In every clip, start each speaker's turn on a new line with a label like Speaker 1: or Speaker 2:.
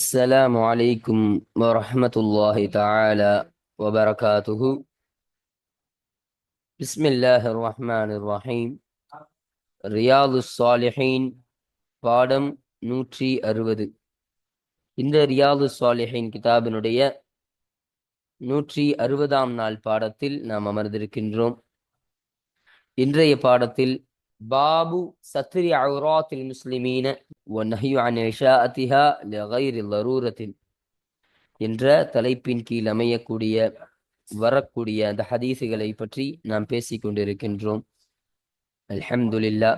Speaker 1: السلام عليكم ورحمة الله تعالى وبركاته بسم الله الرحمن الرحيم ரியாது சாலிஹீன் பாடம் நூற்றி அறுபது இந்த ரியாது சாலிஹீன் கிதாபினுடைய நூற்றி அறுபதாம் நாள் பாடத்தில் நாம் அமர்ந்திருக்கின்றோம் இன்றைய பாடத்தில் பாபு சத்ரி அவுராத்தில் முஸ்லிமீன ஒன்னஹியு அன் இஷாஅத்திஹா லகைரி லரூரத்தின் என்ற தலைப்பின் கீழ் அமையக்கூடிய வரக்கூடிய அந்த ஹதீசுகளை பற்றி நாம் பேசிக் கொண்டிருக்கின்றோம். அல்ஹம்துலில்லா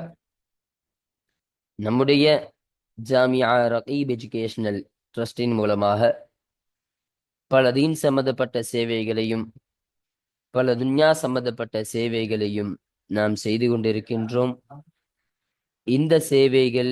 Speaker 1: நம்முடைய ஜாமியா ரகீப் எஜுகேஷனல் ட்ரஸ்டின் மூலமாக பல தீன் சம்பந்தப்பட்ட சேவைகளையும் பல துன்யா சம்பந்தப்பட்ட சேவைகளையும் நாம் செய்து கொண்டிருக்கின்றோம். இந்த சேவைகள்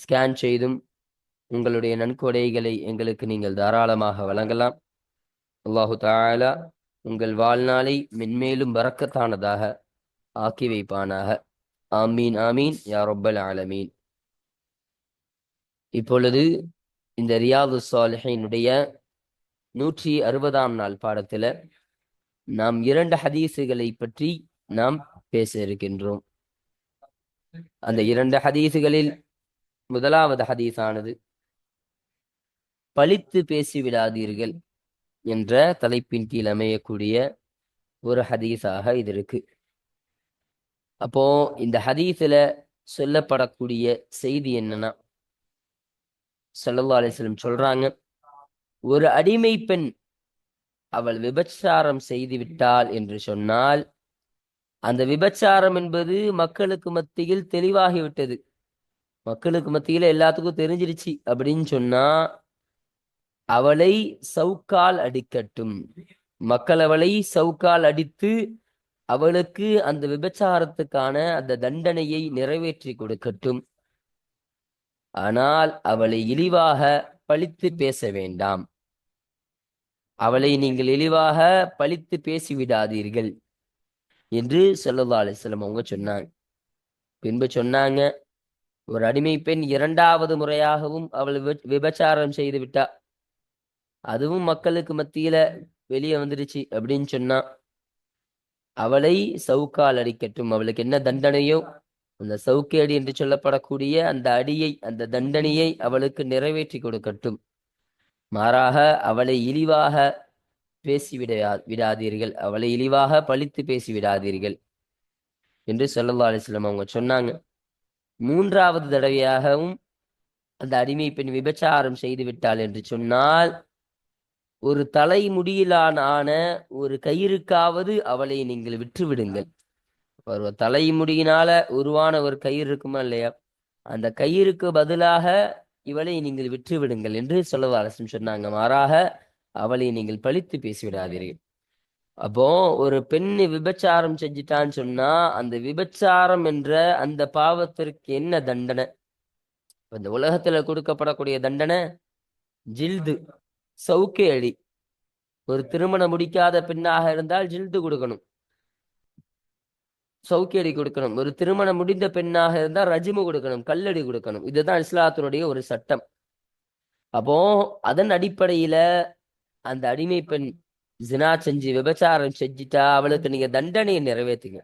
Speaker 1: ஸ்கேன் செய்தும் உங்களுடைய நன்கொடைகளை எங்களுக்கு நீங்கள் தாராளமாக வழங்கலாம். அல்லாஹு தாலா உங்கள் வாழ்நாளை மென்மேலும் வரக்கத்தானதாக ஆக்கி வைப்பானாக. ஆமீன் ஆமீன் யா ரொப்பல் ஆலமீன். இப்பொழுது இந்த ரியாது சாலிஹினுடைய நூற்றி அறுபதாம் நாள் பாடத்தில் நாம் இரண்டு ஹதீஸுகளை பற்றி நாம் பேச இருக்கின்றோம். அந்த இரண்டு ஹதீஸுகளில் முதலாவது ஹதீஸானது பழித்து பேசிவிடாதீர்கள் என்ற தலைப்பின் கீழ் அமையக்கூடிய ஒரு ஹதீஸாக இது இருக்கு. அப்போ இந்த ஹதீஸில் சொல்லப்படக்கூடிய செய்தி என்னன்னா சல்லல்லா அலிஸ்லம் சொல்றாங்க ஒரு அடிமை பெண் அவள் விபச்சாரம் செய்து விட்டாள் என்று சொன்னால் அந்த விபச்சாரம் என்பது மக்களுக்கு மத்தியில் தெளிவாகிவிட்டது. மக்களுக்கு மத்தியில எல்லாத்துக்கும் தெரிஞ்சிருச்சு அப்படின்னு சொன்னா அவளை சவுக்கால் அடிக்கட்டும். மக்கள் அவளை சவுக்கால் அடித்து அவளுக்கு அந்த விபச்சாரத்துக்கான அந்த தண்டனையை நிறைவேற்றி கொடுக்கட்டும். ஆனால் அவளை இழிவாக பழித்து பேச வேண்டாம். அவளை நீங்கள் இழிவாக பழித்து பேசிவிடாதீர்கள் என்று சொல்லல்லா அலிஸ்லம் அவங்க சொன்னாங்க. பின்பு சொன்னாங்க ஒரு அடிமை பெண் இரண்டாவது முறையாகவும் அவள் விபச்சாரம் செய்து விட்டா. அதுவும் மக்களுக்கு மத்தியில வெளியே வந்துடுச்சு அப்படின்னு சொன்னா அவளை சவுக்கால் அடிக்கட்டும். அவளுக்கு என்ன தண்டனையோ அந்த சவுக்கேடி என்று சொல்லப்படக்கூடிய அந்த அடியை அந்த தண்டனையை அவளுக்கு நிறைவேற்றி கொடுக்கட்டும். மாறாக அவளை இழிவாக பேசிவிட விடாதீர்கள். அவளை இழிவாக பழித்து பேசி விடாதீர்கள். என்று சொல்லல்லா அலிஸ்லாம் அவங்க சொன்னாங்க. மூன்றாவது தடவையாகவும் அந்த அடிமை பெண் விபச்சாரம் செய்து விட்டாள் என்று சொன்னால் ஒரு தலைமுடியிலான ஆன ஒரு கயிறுக்காவது அவளை நீங்கள் விற்று விடுங்கள் ஒரு தலைமுடியினால உருவான ஒரு கயிறு இருக்குமா இல்லையா? அந்த கயிறுக்கு பதிலாக இவளை நீங்கள் விற்று விடுங்கள் என்று சொல்லவரசன் சொன்னாங்க. மாறாக அவளை நீங்கள் பழித்து பேசிவிடாதீர்கள். அப்போ ஒரு பெண் விபச்சாரம் செஞ்சிட்டான்னு சொன்னா அந்த விபச்சாரம் என்ற அந்த பாவத்திற்கு என்ன தண்டனை? இந்த உலகத்துல கொடுக்கப்படக்கூடிய தண்டனை ஜில்து சவுக்கே அடி. ஒரு திருமணம் முடிக்காத பெண்ணாக இருந்தால் ஜில்து கொடுக்கணும். சவுக்கேடி கொடுக்கணும். ஒரு திருமணம் முடிந்த பெண்ணாக இருந்தால் ரஜிமு கொடுக்கணும் கல்லடி கொடுக்கணும். இதுதான் இஸ்லாத்தினுடைய ஒரு சட்டம். அப்போ அதன் அடிப்படையில அந்த அடிமை பெண் ஜினா செஞ்சு விபச்சாரம் செஞ்சுட்டா அவளுக்கு நீங்க தண்டனையை நிறைவேற்றுங்க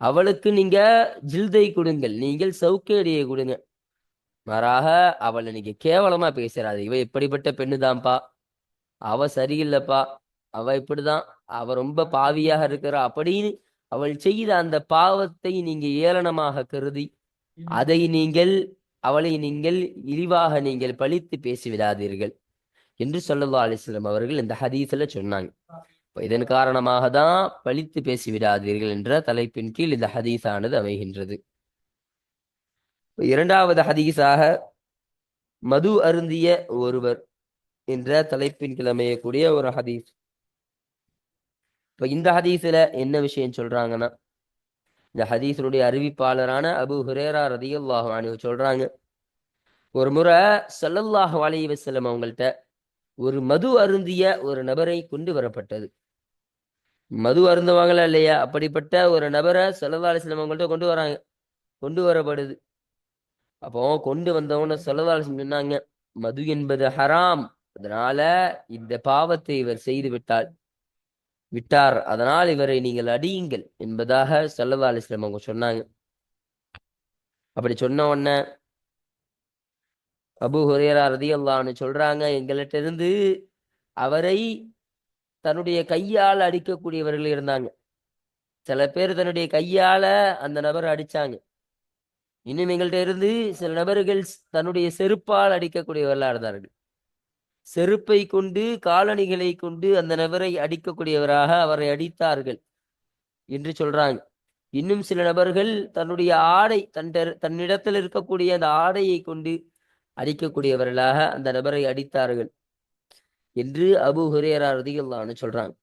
Speaker 1: அவளுக்கு நீங்க ஜில்தை கொடுங்கள் நீங்கள் சவுக்கேடியை கொடுங்க மாறாக அவளை நீங்க கேவலமா பேசுறாது இவ எப்படிப்பட்ட பெண்ணுதான்ப்பா அவ சரியில்லைப்பா அவ இப்படிதான் அவ ரொம்ப பாவியாக இருக்கிறா அப்படின்னு அவள் செய்த அந்த பாவத்தை நீங்க ஏளனமாக கருதி அதை நீங்கள் அவளை நீங்கள் இழிவாக நீங்கள் பழித்து பேசிவிடாதீர்கள் என்று சொல்லல்லா அலிஸ்லாம் அவர்கள் இந்த ஹதீஸ்ல சொன்னாங்க. இதன் காரணமாக தான் பழித்து பேசிவிடாதீர்கள் என்ற தலைப்பின் கீழ் இந்த ஹதீஸானது அமைகின்றது. இரண்டாவது ஹதீஸாக மது அருந்திய ஒருவர் என்ற தலைப்பின் கிழமையக்கூடிய ஒரு ஹதீஸ். இப்ப இந்த ஹதீஸ்ல என்ன விஷயம் சொல்றாங்கன்னா இந்த ஹதீஸனுடைய அறிவிப்பாளரான அபு ஹுரேரா ரதியுல்லாஹு அன்ஹு சொல்றாங்க ஒரு முறை ஸல்லல்லாஹு அலைஹி வஸல்லம் அவங்கள்ட்ட ஒரு மது அருந்திய ஒரு நபரை கொண்டு வரப்பட்டது. மது அருந்துவாங்களா இல்லையா? அப்படிப்பட்ட ஒரு நபரை செலவாளி சிலவங்கள்ட்ட கொண்டு வராங்க. கொண்டு வரப்படுது. அப்போ கொண்டு வந்தவன செலவாளி சொன்னாங்க மது என்பது ஹராம். அதனால இந்த பாவத்தை இவர் செய்து விட்டால் விட்டார். அதனால் இவரை நீங்கள் அடியுங்கள். என்பதாக ஸல்லல்லாஹு அலைஹி அவங்க சொன்னாங்க. அப்படி சொன்ன உடனே அபு ஹுரேரா ரதியல்லான்னு சொல்றாங்க எங்கள்கிட்ட இருந்து அவரை தன்னுடைய கையால் அடிக்கக்கூடியவர்கள் இருந்தாங்க. சில பேர் தன்னுடைய கையால அந்த நபரை அடிச்சாங்க. இன்னும் எங்கள்கிட்ட இருந்து சில நபர்கள் தன்னுடைய செருப்பால் அடிக்கக்கூடியவர்களா இருந்தார்கள். செருப்பை கொண்டு காலணிகளை கொண்டு அந்த நபரை அடிக்கக்கூடியவராக அவரை அடித்தார்கள் என்று சொல்றாங்க. இன்னும் சில நபர்கள் தன்னுடைய ஆடை தன் தன்னிடத்தில் இருக்கக்கூடிய அந்த ஆடையை கொண்டு அடிக்கக்கூடியவர்களாக அந்த நபரை அடித்தார்கள். என்று அபு ஹுரேரா ரதிகல்லான்னு சொல்றாங்க.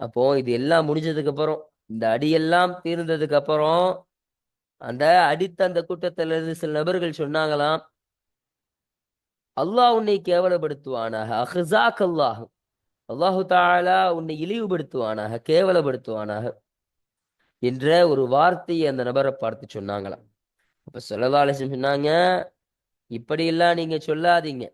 Speaker 1: அப்போ இது எல்லாம் முடிஞ்சதுக்கு அப்புறம் இந்த அடியெல்லாம் தீர்ந்ததுக்கு அப்புறம் அந்த அடித்த அந்த கூட்டத்திலிருந்து சில நபர்கள் சொன்னாங்களாம் அல்லாஹ் உன்னை கேவலப்படுத்துவானாக அஹ்சாக் அல்லாஹ் அல்லாஹு தாலா உன்னை இழிவுபடுத்துவானாக கேவலப்படுத்துவானாக என்ற ஒரு வார்த்தையை அந்த நபரை பார்த்து சொன்னாங்களாம். அப்ப சொல்லதாலேசன் சொன்னாங்க இப்படியெல்லாம் நீங்க சொல்லாதீங்க.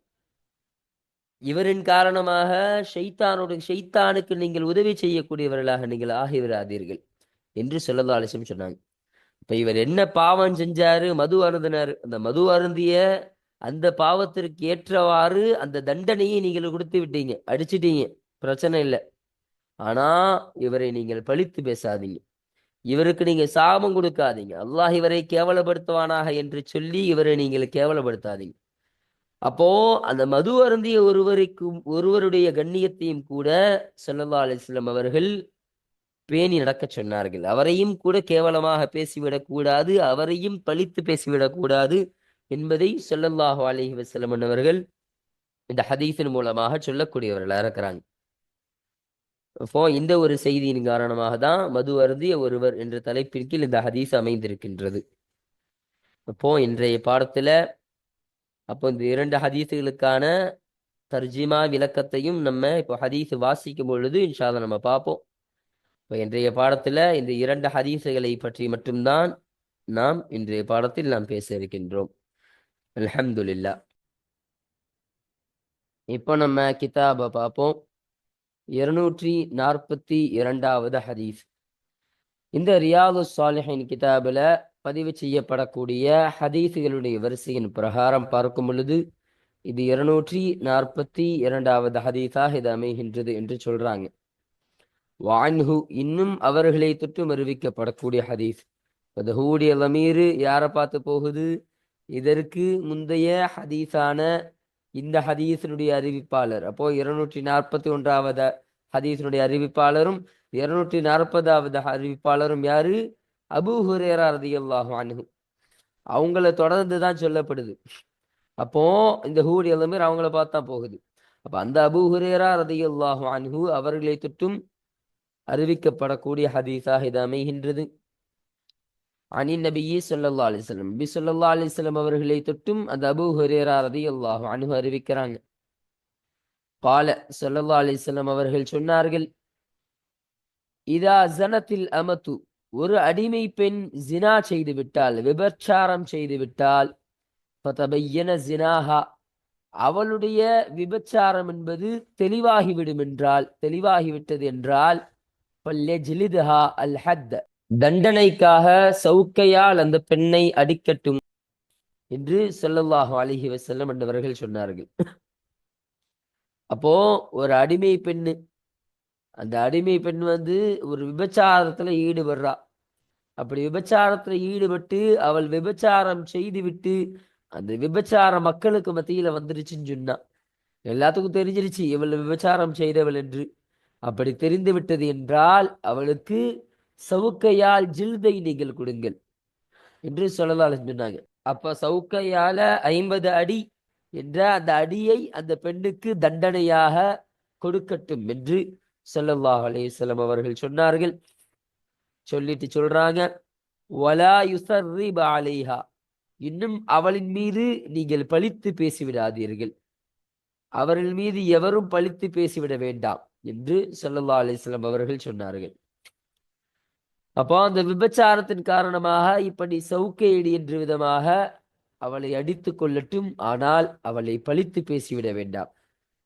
Speaker 1: இவரின் காரணமாக ஷைத்தானோட ஷைத்தானுக்கு நீங்கள் உதவி செய்யக்கூடியவர்களாக நீங்கள் ஆகிவிடாதீர்கள் என்று சொல்லதா அலிசம் சொன்னாங்க. இப்ப இவர் என்ன பாவம் செஞ்சாரு? மது அருந்தினார். அந்த மது அருந்திய அந்த பாவத்திற்கு ஏற்றவாறு அந்த தண்டனையை நீங்கள் கொடுத்து விட்டீங்க. அடிச்சிட்டீங்க. பிரச்சனை இல்லை. ஆனா இவரை நீங்கள் பழித்து பேசாதீங்க. இவருக்கு நீங்க சாபம் கொடுக்காதீங்க. அல்லாஹ் இவரை கேவலப்படுத்துவானாக என்று சொல்லி இவரை நீங்கள் கேவலப்படுத்தாதீங்க. அப்போ அந்த மது அருந்திய ஒருவருக்கும் ஒருவருடைய கண்ணியத்தையும் கூட செல்லல்லா அலைஹி அவர்கள் பேணி நடக்க சொன்னார்கள். அவரையும் கூட கேவலமாக பேசிவிடக்கூடாது அவரையும் பழித்து பேசிவிடக்கூடாது என்பதை சொல்லல்லாஹு அலைஹி வசலம் அவர்கள் இந்த ஹதீஸின் மூலமாக சொல்லக்கூடியவர்களாக இருக்கிறாங்க. அப்போ இந்த ஒரு செய்தியின் காரணமாக தான் மது அருந்திய ஒருவர் என்ற தலைப்பின் கீழ் இந்த ஹதீஸ் அமைந்திருக்கின்றது. அப்போ இன்றைய பாடத்துல அப்போ இந்த இரண்டு ஹதீஸுகளுக்கான தர்ஜிமா விளக்கத்தையும் நம்ம இப்போ ஹதீஸ் வாசிக்கும் பொழுது இன்ஷால்ல நம்ம பார்ப்போம். இப்போ இன்றைய பாடத்துல இந்த இரண்டு ஹதீஸுகளை பற்றி மட்டும்தான் நாம் இன்றைய பாடத்தில் நாம் பேச இருக்கின்றோம். அலமதுல்லா இப்போ நம்ம கிதாபை பார்ப்போம். இருநூற்றி நாற்பத்தி இரண்டாவது ஹதீஸ். இந்த ரியாது சாலிஹின் கிதாபில் பதிவு செய்யப்படக்கூடிய ஹதீஸுகளுடைய வரிசையின் பிரகாரம் பார்க்கும் பொழுது இது இருநூற்றி நாற்பத்தி இரண்டாவது ஹதீஸாக இது அமைகின்றது என்று சொல்றாங்க. வான்ஹு இன்னும் அவர்களை தொற்று அறிவிக்கப்படக்கூடிய ஹதீஸ். ஹூடிய லமீரு யாரை பார்த்து போகுது? இதற்கு முந்தைய ஹதீஸான இந்த ஹதீஸினுடைய அறிவிப்பாளர். அப்போ இருநூற்றி நாற்பத்தி ஒன்றாவது ஹதீஸினுடைய அறிவிப்பாளரும் இருநூற்றி நாற்பதாவது அறிவிப்பாளரும் யாரு? அபு ஹுரேரா ரதியல்லாஹு அணுகு அவங்கள தொடர்ந்து தான் சொல்லப்படுது. அப்போ இந்த ஹூர் எல்லாமே அவங்கள பார்த்தா போகுது. அப்ப அந்த அபு ஹுரேரா ரதியல்லாஹு அன்ஹு அவர்களை தொட்டும் அறிவிக்கப்படக்கூடிய ஹதீஸாக இது அமைகின்றது. அனி நபியி சொல்லல்லா அலிஸ்லம் நபி சொல்லல்லா அலிஸ்லம் அவர்களை தொட்டும் அது அபு ஹுரேரா ரதியல்லாஹு அன்ஹு அறிவிக்கிறாங்க. கால சொல்லல்லா அலிஸ்லம் அவர்கள் சொன்னார்கள் இதா ஜனத்தில் அமத்து ஒரு அடிமை பெண் ஜினா செய்து விட்டால் விபச்சாரம் செய்து விட்டால் ஃபதபையன ஜினாஹா அவளுடைய விபச்சாரம் என்பது தெளிவாகிவிடும் என்றால் தெளிவாகிவிட்டது என்றால் பல்யஜ்லிதுஹா அல் ஹத்த தண்டனைக்காக சவுக்கையால் அந்த பெண்ணை அடிக்கட்டும் என்று ஸல்லல்லாஹு அலைஹி வசல்லம் என்றவர்கள் சொன்னார்கள். அப்போ ஒரு அடிமை பெண்ணு அந்த அடிமை பெண் வந்து ஒரு விபச்சாரத்துல ஈடுபடுறா. அப்படி விபச்சாரத்துல ஈடுபட்டு அவள் விபச்சாரம் செய்துவிட்டு அந்த விபச்சார மக்களுக்கு மத்தியில வந்துருச்சுன்னு சொன்னா எல்லாத்துக்கும் தெரிஞ்சிருச்சு இவள் விபச்சாரம் செய்தவள் என்று. அப்படி தெரிந்து விட்டது என்றால் அவளுக்கு சவுக்கையால் ஜில்தை நீங்கள் கொடுங்கள் என்று சொல்லலாம் சொன்னாங்க. அப்ப சவுக்கையால ஐம்பது அடி என்ற அந்த அடியை அந்த பெண்ணுக்கு தண்டனையாக கொடுக்கட்டும் என்று சொல்லல்லாஹ் அலைஹி அவர்கள் சொன்னார்கள். சொல்லிட்டு சொல்றாங்க வலா யுசர்ரிப இன்னும் அவளின் மீது நீங்கள் பழித்து பேசிவிடாதீர்கள். அவர்கள் மீது எவரும் பழித்து பேசிவிட வேண்டாம் என்று சொல்லல்லா அலிஸ்லாம் அவர்கள் சொன்னார்கள். அப்போ அந்த விபச்சாரத்தின் காரணமாக இப்படி சவுக்கையடி என்ற விதமாக அவளை அடித்து கொள்ளட்டும். ஆனால் அவளை பழித்து பேசிவிட வேண்டாம்.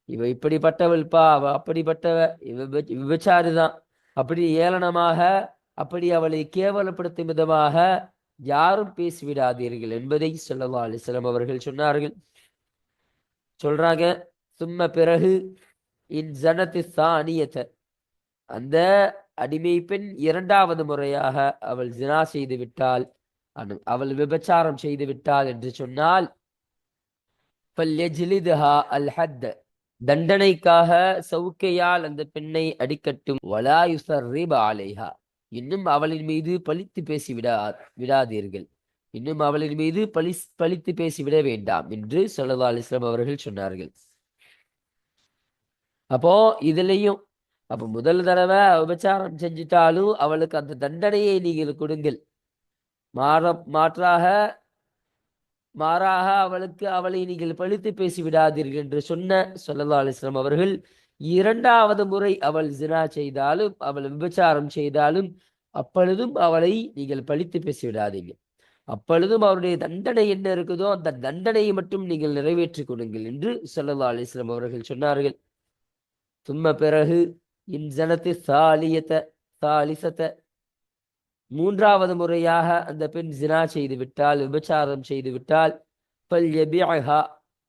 Speaker 1: இவ இப்படிப்பட்டவள்பா அவ அப்படிப்பட்டவ இவ விப- விபச்சாரிதான். அப்படி ஏளனமாக அப்படி அவளை கேவலப்படுத்தும் விதமாக யாரும் பேசிவிடாதீர்கள் என்பதை ஸல்லல்லாஹு அலிஸ்லாம் அவர்கள் சொன்னார்கள். சொல்றாங்க சும்ம பிறகு இன் ஜனத்து சானியத. அந்த அடிமை பெண் இரண்டாவது முறையாக அவள் ஜினா செய்து விட்டாள். அவள் விபச்சாரம் செய்து விட்டாள் என்று சொன்னால் அல்ஹத். தண்டனைக்காக சவுக்கையால் அந்த பெண்ணை அடிக்கட்டும். வலாயுசர் ரீபா அலைஹா. இன்னும் அவளின் மீது பழித்து பேசி விடா விடாதீர்கள். இன்னும் அவளின் மீது பழி பழித்து பேசி விட வேண்டாம் என்று சொல்லதா அலிஸ்லாம் அவர்கள் சொன்னார்கள். அப்போ இதுலயும் அப்போ முதல் தடவை விபச்சாரம் செஞ்சிட்டாலும் அவளுக்கு அந்த தண்டனையை நீங்கள் கொடுங்கள். மாற மாற்றாக மாறாக அவளுக்கு அவளை நீங்கள் பழித்து பேசிவிடாதீர்கள் என்று சொன்ன ஸல்லல்லாஹு அவர்கள் இரண்டாவது முறை அவள் ஜினா செய்தாலும் அவள் விபச்சாரம் செய்தாலும் அப்பொழுதும் அவளை நீங்கள் பழித்து பேசிவிடாதீங்க அப்பொழுதும் அவருடைய தண்டனை என்ன இருக்குதோ அந்த தண்டனையை மட்டும் நீங்கள் நிறைவேற்றிக் கொடுங்கள் என்று ஸல்லல்லாஹு அவர்கள் சொன்னார்கள். தும்ம பிறகு இன் ஜனத்து சாலியத்த சாலிசத்த மூன்றாவது முறையாக அந்த பெண் ஜினா செய்து விட்டால் விபச்சாரம் செய்து விட்டால் ஃபல்யபிஅஹா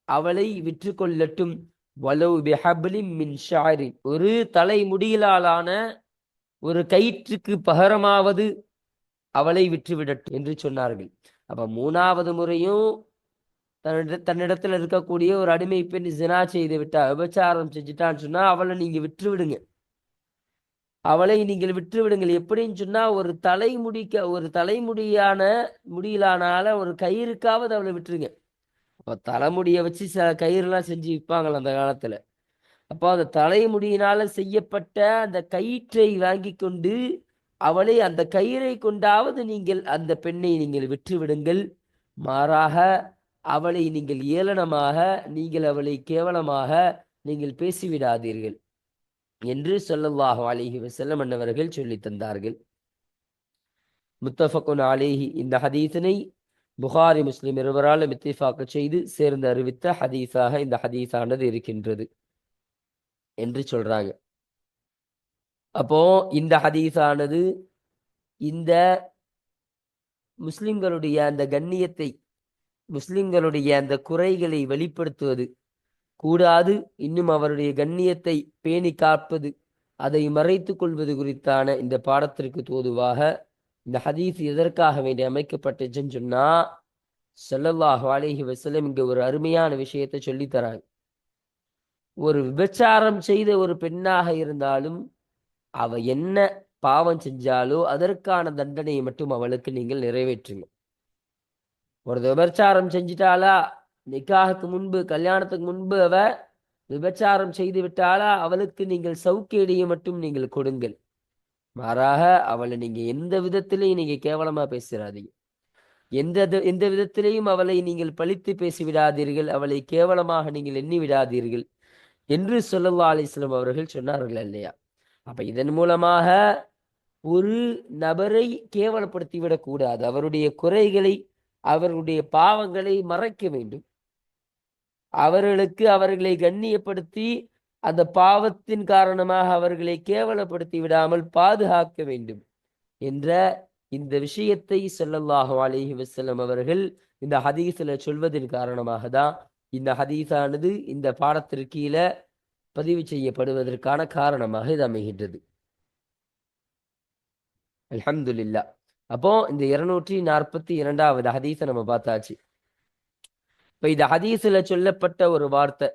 Speaker 1: அவளை விற்று கொள்ளட்டும். வலவு பிஹப்லின் மின் ஷாரி ஒரு தலைமுடியிலாலான ஒரு கயிற்றுக்கு பகரமாவது அவளை விற்றுவிடட்டும் என்று சொன்னார்கள். அப்ப மூணாவது முறையும் தன்னிட தன்னிடத்துல இருக்கக்கூடிய ஒரு அடிமை பெண் ஜினா செய்து விட்டா விபச்சாரம் செஞ்சுட்டான்னு சொன்னா அவளை நீங்க விட்டு விடுங்க அவளை நீங்கள் விட்டுவிடுங்கள். எப்படின்னு சொன்னா ஒரு தலைமுடிக்க ஒரு தலைமுடியான முடியிலானால ஒரு கயிறுக்காவது அவளை விட்டுருங்க. அப்போ தலைமுடியை வச்சு ச கயிறுலாம் செஞ்சு விற்பாங்களே அந்த காலத்தில். அப்போ அந்த தலைமுடியினால் செய்யப்பட்ட அந்த கயிற்றை வாங்கி கொண்டு அவளை அந்த கயிறை கொண்டாவது நீங்கள் அந்த பெண்ணை நீங்கள் விட்டுவிடுங்கள். மாறாக அவளை நீங்கள் ஏளனமாக நீங்கள் அவளை கேவலமாக நீங்கள் பேசிவிடாதீர்கள். என்று சொல்லல்லாஹு அலிஹி வசல்லம் அன்னவர்கள் சொல்லி தந்தார்கள். முத்தஃபகுன் அலைஹி இந்த ஹதீஸினை புகாரி முஸ்லிம் இருவராலும் இத்திஃபாக்கு செய்து சேர்ந்து அறிவித்த ஹதீஸாக இந்த ஹதீஸானது இருக்கின்றது என்று சொல்றாங்க. அப்போ இந்த ஹதீஸானது இந்த முஸ்லிம்களுடைய அந்த கண்ணியத்தை முஸ்லிம்களுடைய அந்த குறைகளை வெளிப்படுத்துவது கூடாது. இன்னும் அவருடைய கண்ணியத்தை பேணி காப்பது அதை மறைத்துக் கொள்வது குறித்தான இந்த பாடத்திற்கு தோதுவாக இந்த ஹதீஸ் எதற்காக வேண்டி அமைக்கப்பட்டுச்சுன்னு சொன்னா ஸல்லல்லாஹு அலைஹி வசலம் இங்க ஒரு அருமையான விஷயத்தை சொல்லித்தராங்க ஒரு விபச்சாரம் செய்த ஒரு பெண்ணாக இருந்தாலும் அவ என்ன பாவம் செஞ்சாலோ அதற்கான தண்டனையை மட்டும் அவளுக்கு நீங்கள் நிறைவேற்றுங்க. ஒரு விபச்சாரம் செஞ்சிட்டாலா நிக்காஹுக்கு முன்பு கல்யாணத்துக்கு முன்பு அவ விபச்சாரம் செய்து விட்டாலா அவளுக்கு நீங்கள் சவுக்கேடியை மட்டும் நீங்கள் கொடுங்கள். மாறாக அவளை நீங்க எந்த விதத்திலையும் நீங்க கேவலமா பேசிடாதீங்க எந்த எந்த விதத்திலையும் அவளை நீங்கள் பழித்து பேசி விடாதீர்கள் அவளை கேவலமாக நீங்கள் எண்ணி விடாதீர்கள் என்று சொல்லல்லா அலைஹி அவர்கள் சொன்னார்கள் இல்லையா? அப்ப இதன் மூலமாக ஒரு நபரை கேவலப்படுத்தி விடக்கூடாது அவருடைய குறைகளை அவருடைய பாவங்களை மறைக்க வேண்டும். அவர்களுக்கு அவர்களை கண்ணியப்படுத்தி அந்த பாவத்தின் காரணமாக அவர்களை கேவலப்படுத்தி விடாமல் பாதுகாக்க வேண்டும் என்ற இந்த விஷயத்தை ஸல்லல்லாஹு அலிஹி வஸல்லம் அவர்கள் இந்த ஹதீஸில் சொல்வதன் காரணமாக தான் இந்த ஹதீஸானது இந்த பாடத்திற்கீழ பதிவு செய்யப்படுவதற்கான காரணமாக இது அமைகின்றது. அலமதுல்லா அப்போ இந்த இருநூற்றி நாற்பத்தி இரண்டாவது ஹதீஸை நம்ம பார்த்தாச்சு. இப்போ இந்த ஹதீஸில் சொல்லப்பட்ட ஒரு வார்த்தை.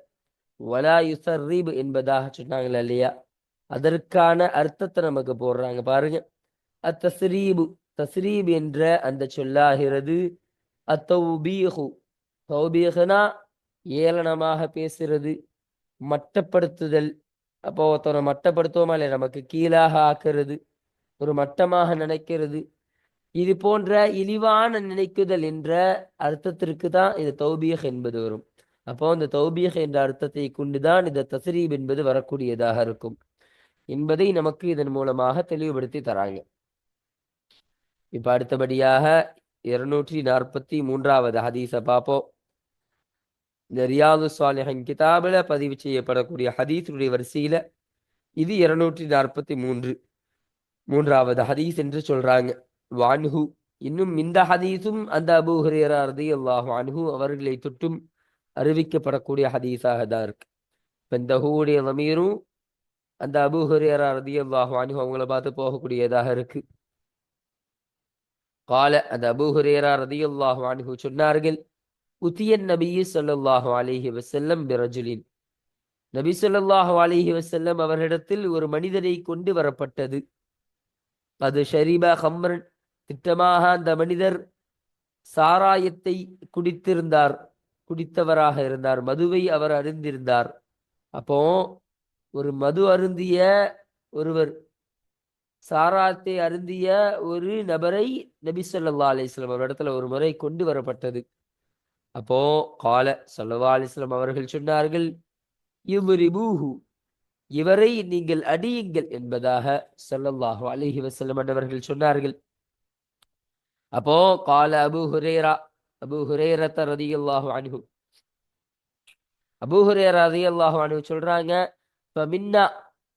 Speaker 1: வலா யுசர்ரீப் என்பதாக சொன்னாங்களா இல்லையா? அதற்கான அர்த்தத்தை நமக்கு போடுறாங்க பாருங்க. அத்தஸ்ரீபு தஸ்ரீப் என்ற அந்த சொல்லாகிறது. அத்தௌபீஹு தௌபீஹுனா ஏளனமாக பேசுறது. மட்டப்படுத்துதல். அப்போ ஒருத்தவனை மட்டப்படுத்துவோமா இல்லை நமக்கு கீழாக ஆக்குறது. ஒரு மட்டமாக நினைக்கிறது. இது போன்ற இழிவான நினைக்குதல் என்ற அர்த்தத்திற்கு தான் இந்த தௌபியக் என்பது வரும். அப்போ இந்த தௌபியக் என்ற அர்த்தத்தை கொண்டுதான் இந்த தசரீப் என்பது வரக்கூடியதாக இருக்கும். என்பதை நமக்கு இதன் மூலமாக தெளிவுபடுத்தி தராங்க. இப்ப அடுத்தபடியாக இருநூற்றி நாற்பத்தி மூன்றாவது ஹதீஸை பார்ப்போம். இந்த ரியாது சாலிஹன் கிதாபில் பதிவு செய்யப்படக்கூடிய ஹதீஸுடைய வரிசையில இது இருநூற்றி நாற்பத்தி மூன்று மூன்றாவது ஹதீஸ் என்று சொல்றாங்க. வான்ஹு. இன்னும் இந்த ஹதீஸும் அந்த அபு ஹுரேரா அல்லாஹ் வானுஹு அவர்களை தொட்டும் அறிவிக்கப்படக்கூடிய ஹதீஸாக தான் இருக்கு. இப்போ இந்த ஹூடைய லமீரும் அந்த அபு ஹுரேரா ரதி அல்லாஹ் வான்ஹு அவங்கள பார்த்து போகக்கூடியதாக இருக்கு. கால அந்த அபு ஹுரேரா ரதி அல்லாஹ் வான்ஹு சொன்னார்கள் உத்தியன் நபி சொல்லாஹு அலிஹி வசல்லம் பிரஜுலின். நபி சொல்லாஹு அலிஹி வசல்லம் அவரிடத்தில் ஒரு மனிதரை கொண்டு வரப்பட்டது. அது ஷரீபா ஹம்ரன். திட்டமாக அந்த மனிதர் சாராயத்தை குடித்திருந்தார் குடித்தவராக இருந்தார். மதுவை அவர் அருந்திருந்தார். அப்போ ஒரு மது அருந்திய ஒருவர் சாராயத்தை அருந்திய ஒரு நபரை நபி சொல்லா அலிஸ்லாம் வஸல்லம் அவரிடத்துல ஒரு முறை கொண்டு வரப்பட்டது. அப்போ கால ஸல்லல்லாஹு அலிஸ்லாம் அவர்கள் சொன்னார்கள் இவ்ரிபூஹு இவரை நீங்கள் அடியுங்கள் என்பதாக சொல்லல்லாஹு அலிஹி வசல்லம் அவர்கள் சொன்னார்கள். அப்போ கால அபு ஹுரேரா அபு ஹுரேரத்த ரதியல்லாஹு அன்ஹு. அபு ஹுரேரா ரதியல்லாஹு அன்ஹு சொல்றாங்க மின்னா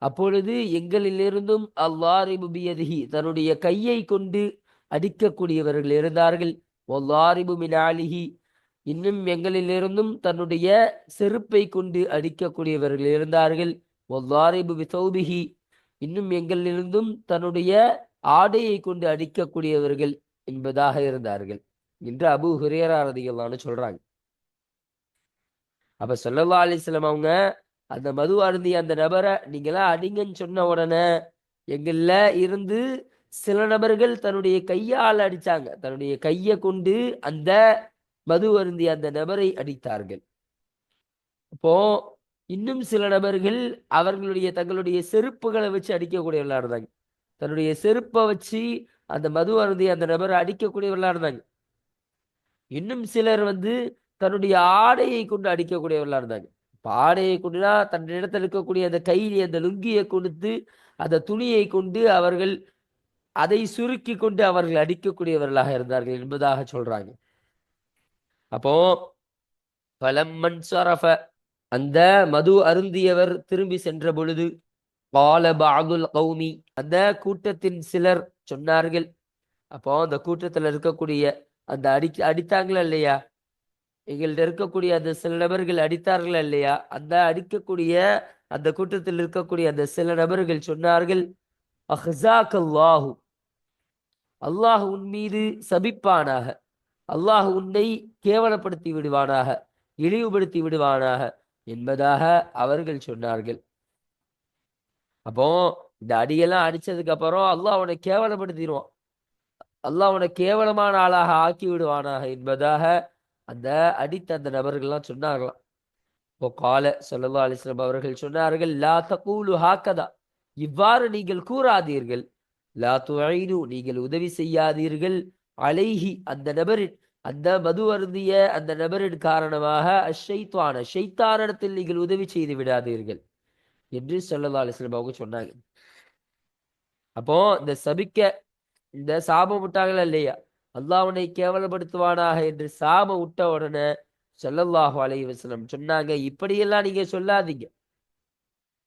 Speaker 1: அப்பொழுது எங்களிலிருந்தும் அல்லாரிபு பியதிஹி தன்னுடைய கையை கொண்டு அடிக்கக்கூடியவர்கள் இருந்தார்கள். ஒல்லாரிபு மினாலிஹி இன்னும் எங்களிலிருந்தும் தன்னுடைய செருப்பை கொண்டு அடிக்கக்கூடியவர்கள் இருந்தார்கள். வல்லாரிபு விசௌபிஹி இன்னும் எங்களிலிருந்தும் தன்னுடைய ஆடையை கொண்டு அடிக்கக்கூடியவர்கள் என்பதாக இருந்தார்கள். என்று அபு ஹுரேரா சொல்றாங்க. அப்ப சொல்லல்லா அலிஸ்லாம் அவங்க அந்த மது அருந்தி அந்த நபரை நீங்களா அடிங்கன்னு சொன்ன உடனே எங்கள்ல இருந்து சில நபர்கள் தன்னுடைய கையால் அடிச்சாங்க. தன்னுடைய கையை கொண்டு அந்த மது அருந்தி அந்த நபரை அடித்தார்கள். அப்போ இன்னும் சில நபர்கள் அவர்களுடைய தங்களுடைய செருப்புகளை வச்சு அடிக்கக்கூடியவர்களா இருந்தாங்க. தன்னுடைய செருப்பை வச்சு அந்த மது அருந்தி அந்த நபரை அடிக்கக்கூடியவர்களாக இருந்தாங்க. இன்னும் சிலர் வந்து தன்னுடைய ஆடையை கொண்டு அடிக்கக்கூடியவர்களாக இருந்தாங்க. பாடையை ஆடையை கொண்டுனா தன் இடத்துல இருக்கக்கூடிய அந்த கைலி அந்த லுங்கியை கொடுத்து அந்த துணியை கொண்டு அவர்கள் அதை சுருக்கி கொண்டு அவர்கள் அடிக்கக்கூடியவர்களாக இருந்தார்கள் என்பதாக சொல்றாங்க. அப்போ பலம்மன் சரஃப அந்த மது அருந்தியவர் திரும்பி சென்ற பொழுது பால பாதுல் கௌமி அந்த கூட்டத்தின் சிலர் சொன்னார்கள். அப்போ அந்த கூட்டத்தில் இருக்கக்கூடிய அந்த அடி அடித்தாங்களா இல்லையா? எங்கள்கிட்ட இருக்கக்கூடிய அந்த சில நபர்கள் அடித்தார்களா இல்லையா? அந்த அடிக்கக்கூடிய அந்த கூட்டத்தில் இருக்கக்கூடிய அந்த சில நபர்கள் சொன்னார்கள் அஹ்ஸாக் அல்லாஹ் உன் மீது சபிப்பானாக. அல்லாஹ் உன்னை கேவலப்படுத்தி விடுவானாக இழிவுபடுத்தி விடுவானாக என்பதாக அவர்கள் சொன்னார்கள். அப்போ இந்த அடியெல்லாம் அடிச்சதுக்கு அப்புறம் அல்லாஹ் அவனை கேவலப்படுத்திடுவான். அல்லாஹ் அவனை கேவலமான ஆளாக ஆக்கி விடுவானாக என்பதாக அந்த அடித்த அந்த நபர்கள்லாம் சொன்னார்களாம். இப்போ கால சொல்லல்லா அலிஸ்லாம் அவர்கள் சொன்னார்கள் லா தகூலு ஹாக்கதா. இவ்வாறு நீங்கள் கூறாதீர்கள். லா துஐனு. நீங்கள் உதவி செய்யாதீர்கள். அலைஹி அந்த நபரின் அந்த மது அருந்திய அந்த நபரின் காரணமாக அஷைத்வான ஷைத்தானிடத்தில் நீங்கள் உதவி செய்து விடாதீர்கள். என்று சொல்லல்லா அலிஸ்லம் அவங்க சொன்னாங்க. அப்போ இந்த சபிக்க இந்த சாபம் விட்டாங்களா இல்லையா? அல்லாஹ்னை கேவலப்படுத்துவானாக என்று சாபம் விட்ட உடனே சொல்லல்லாஹு அலைஹி சொன்னாங்க. இப்படியெல்லாம் நீங்க சொல்லாதீங்க.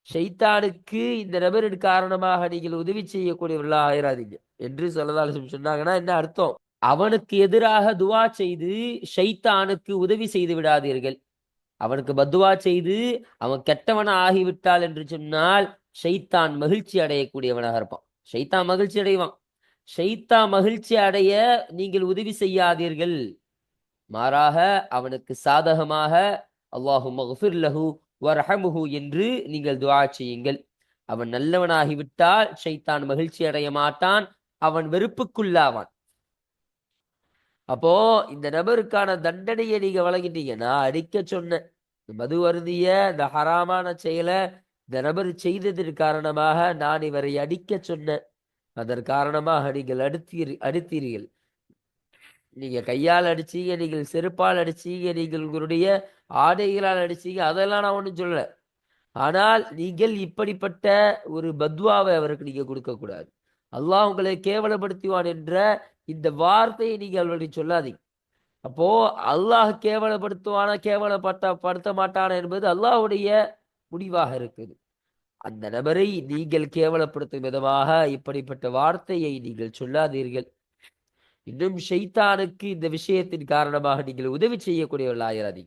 Speaker 1: ஷைத்தானுக்கு இந்த நபரின் காரணமாக நீங்கள் உதவி செய்யக்கூடியவர்களா ஆயிராதீங்க என்று சொல்லதாலும் சொன்னாங்கன்னா என்ன அர்த்தம்? அவனுக்கு எதிராக துவா செய்து ஷைத்தானுக்கு உதவி செய்து விடாதீர்கள். அவனுக்கு பத்துவா செய்து அவன் கெட்டவனா ஆகிவிட்டால் என்று சொன்னால் ஷைத்தான் மகிழ்ச்சி அடையக்கூடியவனாக இருப்பான். ஷைத்தான் மகிழ்ச்சி அடைவான். ஷைத்தா மகிழ்ச்சி அடைய நீங்கள் உதவி செய்யாதீர்கள். மாறாக அவனுக்கு சாதகமாக அல்லாஹு மஃபிர் லஹு வரஹமுஹு என்று நீங்கள் துவா செய்யுங்கள். அவன் நல்லவனாகிவிட்டால் ஷைத்தான் மகிழ்ச்சி அடைய மாட்டான். அவன் வெறுப்புக்குள்ளாவான். அப்போ இந்த நபருக்கான தண்டனையை நீங்க வழங்கிட்டீங்க நான் அடிக்க சொன்னேன் மது வருந்திய இந்த ஹராமான செயலை இந்த நபர் செய்ததன் காரணமாக நான் இவரை அடிக்க சொன்னேன் அதன் காரணமாக நீங்கள் அடுத்தீர் அடித்தீர்கள். நீங்க கையால் அடிச்சீங்க நீங்கள் செருப்பால் அடிச்சீங்க நீங்கள் உங்களுடைய ஆடைகளால் அடிச்சீங்க அதெல்லாம் நான் ஒன்றும் சொல்லல. ஆனால் நீங்கள் இப்படிப்பட்ட ஒரு பத்வாவை அவருக்கு நீங்க கொடுக்க கூடாது. அல்லாஹ் உங்களை கேவலப்படுத்துவான் என்ற இந்த வார்த்தையை நீங்கள் அவர்களுக்கு சொல்லாதீங்க. அப்போ அல்லாஹ் கேவலப்படுத்துவானா கேவலப்பட்ட படுத்த மாட்டானா என்பது அல்லாஹ்வுடைய முடிவாக இருக்குது. அந்த நபரை நீங்கள் கேவலப்படுத்தும் விதமாக இப்படிப்பட்ட வார்த்தையை நீங்கள் சொல்லாதீர்கள். இன்னும் ஷைத்தானுக்கு இந்த விஷயத்தின் காரணமாக நீங்கள் உதவி செய்யக்கூடியவர்களாயிராதி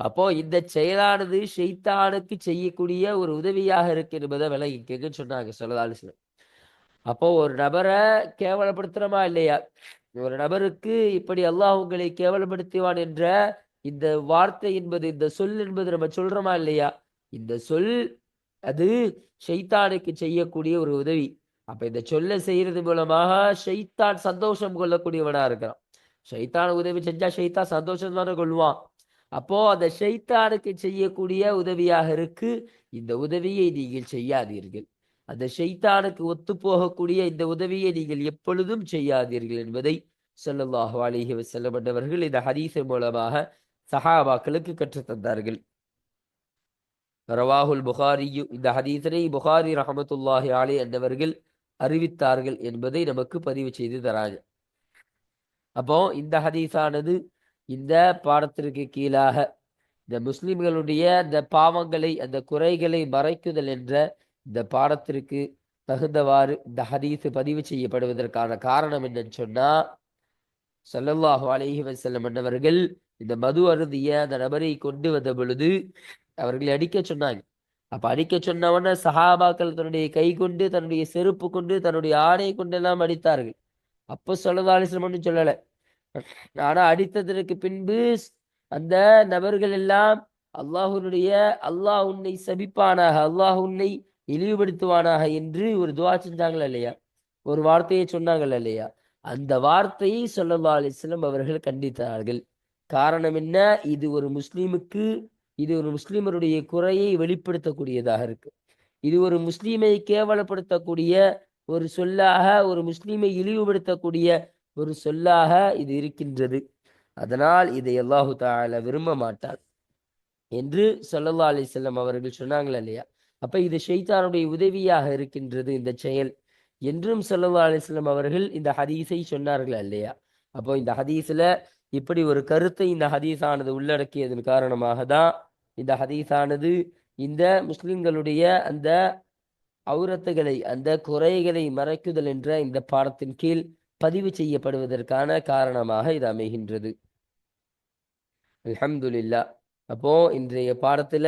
Speaker 1: அப்போ இந்த செயலானது ஷைத்தானுக்கு செய்யக்கூடிய ஒரு உதவியாக இருக்கு என்பதை விலகிக்கன்னு சொன்னாங்க சொல்லதாலு அப்போ ஒரு நபரை கேவலப்படுத்துறோமா இல்லையா? ஒரு நபருக்கு இப்படி அல்லாஹ் உங்களை கேவலப்படுத்துவான் என்ற இந்த வார்த்தை என்பது இந்த சொல் என்பது நம்ம சொல்றோமா இல்லையா? இந்த சொல் அது ஷைத்தானுக்கு செய்யக்கூடிய ஒரு உதவி. அப்ப இந்த சொல்ல செய்யறது மூலமாக ஷைத்தான் சந்தோஷம் கொள்ளக்கூடியவனா இருக்கிறான். ஷைத்தான் உதவி செஞ்சா ஷைத்தான் சந்தோஷம் தானே கொள்வான். அப்போ அந்த ஷைத்தானுக்கு செய்யக்கூடிய உதவியாக இருக்கு. இந்த உதவியை நீங்கள் செய்யாதீர்கள். அந்த ஷைத்தானுக்கு ஒத்து போகக்கூடிய இந்த உதவியை நீங்கள் எப்பொழுதும் செய்யாதீர்கள் என்பதை சொல்லல்லாஹு அலிஹி வசல்லம் என்றவர்கள் இந்த ஹதீஸ் மூலமாக சஹாபாக்களுக்கு கற்றுத்தந்தார்கள். ரவாஹுல் புகாரியு இந்த ஹதீஸனை புகாரி ரஹமத்துல்லாஹி அலி என்றவர்கள் அறிவித்தார்கள் என்பதை நமக்கு பதிவு செய்து தராங்க. அப்போ இந்த ஹதீஸானது இந்த பாடத்திற்கு கீழாக இந்த முஸ்லிம்களுடைய அந்த பாவங்களை அந்த குறைகளை மறைக்குதல் என்ற இந்த பாடத்திற்கு தகுந்தவாறு இந்த ஹதீஸ் பதிவு செய்யப்படுவதற்கான காரணம் என்னன்னு சொன்னா ஸல்லல்லாஹு அலஹி வஸல்லம் என்னவர்கள் இந்த மது அருந்திய அந்த நபரை கொண்டு வந்த பொழுது அவர்களை அடிக்க சொன்னாங்க. அப்ப அடிக்க சொன்னவன சஹாபாக்கள் தன்னுடைய கை கொண்டு தன்னுடைய செருப்பு கொண்டு தன்னுடைய ஆடை கொண்டு எல்லாம் அடித்தார்கள். அப்போ சொல்லதா சொல்லலை சொல்லல. ஆனா அடித்ததற்கு பின்பு அந்த நபர்கள் எல்லாம் அல்லாஹுனுடைய அல்லாஹ் உன்னை சபிப்பானாக அல்லாஹ் உன்னை இழிவுபடுத்துவானாக என்று ஒரு துவா செஞ்சாங்களா இல்லையா? ஒரு வார்த்தையை சொன்னாங்கள் இல்லையா? அந்த வார்த்தையை சொல்லல்லா அலிஸ்லம் அவர்கள் கண்டித்தார்கள். காரணம் என்ன? இது ஒரு முஸ்லீமுக்கு இது ஒரு முஸ்லீமருடைய குறையை வெளிப்படுத்தக்கூடியதாக இருக்கு. இது ஒரு முஸ்லீமை கேவலப்படுத்தக்கூடிய ஒரு சொல்லாக ஒரு முஸ்லீமை இழிவுபடுத்தக்கூடிய ஒரு சொல்லாக இது இருக்கின்றது. அதனால் இதை அல்லாஹு தால விரும்ப மாட்டார் என்று சொல்லல்லா அலிசல்லம் அவர்கள் சொன்னாங்களா இல்லையா? அப்ப இது ஷெய்தானுடைய உதவியாக இருக்கின்றது இந்த செயல். என்றும் சொல்லல்லா அலிஸ்லாம் அவர்கள் இந்த ஹதீஸை சொன்னார்கள் இல்லையா? அப்போ இந்த ஹதீஸ்ல இப்படி ஒரு கருத்தை இந்த ஹதீஸானது உள்ளடக்கியதன் காரணமாக தான் இந்த ஹதீஸானது இந்த முஸ்லிம்களுடைய அந்த அவுரத்துகளை அந்த குறைகளை மறைக்குதல் என்ற இந்த பாடத்தின் கீழ் பதிவு செய்யப்படுவதற்கான காரணமாக இது அமைகின்றது. அலமதுல்லா அப்போ இன்றைய பாடத்துல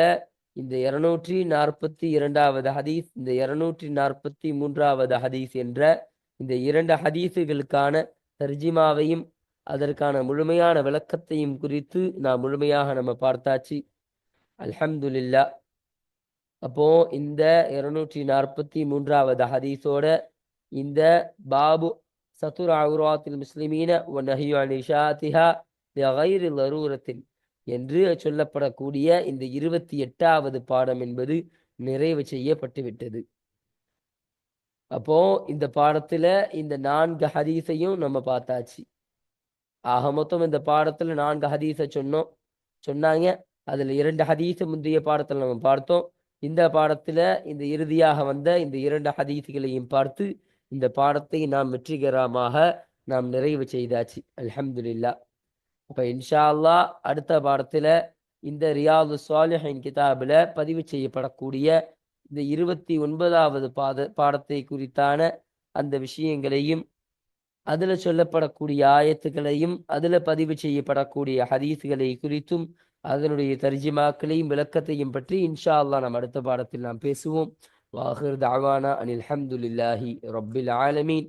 Speaker 1: இந்த இருநூற்றி நாற்பத்தி இரண்டாவது ஹதீஸ் இந்த இருநூற்றி நாற்பத்தி மூன்றாவது ஹதீஸ் என்ற இந்த இரண்டு ஹதீஸுகளுக்கான தர்ஜிமாவையும் அதற்கான முழுமையான விளக்கத்தையும் குறித்து நான் முழுமையாக நம்ம பார்த்தாச்சு. அல்ஹம்துலில்லா அப்போ இந்த இருநூற்றி நாற்பத்தி மூன்றாவது ஹதீஸோட இந்த பாபு சத்துர் அவுராத்தில் முஸ்லிமீன ஒ நஹியு அனிஷாத்திஹா கைரி லரூரத்தின் என்று சொல்லப்படக்கூடிய இந்த இருபத்தி எட்டாவது பாடம் என்பது நிறைவு செய்யப்பட்டு விட்டது அப்போ இந்த பாடத்துல இந்த நான்கு ஹதீஸையும் நம்ம பார்த்தாச்சு. ஆக மொத்தம் இந்த பாடத்துல நான்கு ஹதீஸை சொன்னோம். சொன்னாங்க. அதுல இரண்டு ஹதீஸை முந்தைய பாடத்துல நம்ம பார்த்தோம். இந்த பாடத்துல இந்த இறுதியாக வந்த இந்த இரண்டு ஹதீஸ்களையும் பார்த்து இந்த பாடத்தை நாம் வெற்றிகரமாக நாம் நிறைவு செய்தாச்சு. அலமதுல்லா அப்போ இன்ஷா அல்லா அடுத்த பாடத்தில் இந்த ரியாது சாலிஹின் கிதாபில் பதிவு செய்யப்படக்கூடிய இந்த இருபத்தி ஒன்பதாவது பாத பாடத்தை குறித்தான அந்த விஷயங்களையும் அதில் சொல்லப்படக்கூடிய ஆயத்துக்களையும் அதில் பதிவு செய்யப்படக்கூடிய ஹதீஸ்களை குறித்தும் அதனுடைய தர்ஜிமாக்களையும் விளக்கத்தையும் பற்றி இன்ஷா அல்லா நாம் அடுத்த பாடத்தில் நாம் பேசுவோம். வாஹிர் தாவானா அனில் அஹமதுல்லாஹி ரப்பில் ஆலமீன்.